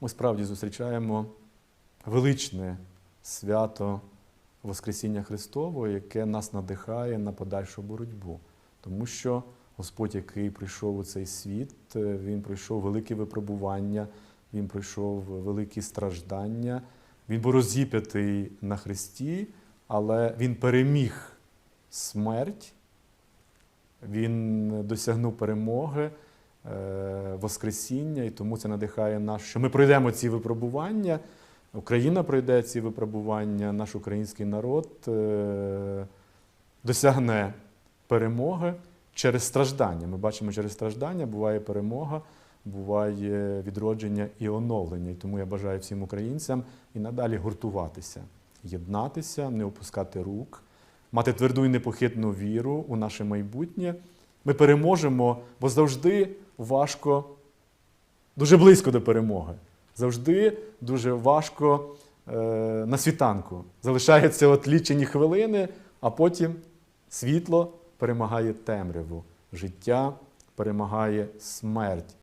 ми справді зустрічаємо величне свято Воскресіння Христового, яке нас надихає на подальшу боротьбу. Тому що Господь, який прийшов у цей світ, е, Він пройшов великі випробування, Він пройшов великі страждання, Він був розіп'ятий на Христі, але Він переміг смерть, Він досягнув перемоги. Е, Воскресіння, і тому це надихає нас, що ми пройдемо ці випробування, Україна пройде ці випробування, наш український народ е, досягне перемоги через страждання. Ми бачимо, через страждання буває перемога, буває відродження і оновлення. І тому я бажаю всім українцям і надалі гуртуватися, єднатися, не опускати рук, мати тверду і непохитну віру у наше майбутнє. Ми переможемо, бо завжди важко, дуже близько до перемоги. Завжди дуже важко е, на світанку. Залишаються от лічені хвилини, а потім світло перемагає темряву, життя перемагає смерть.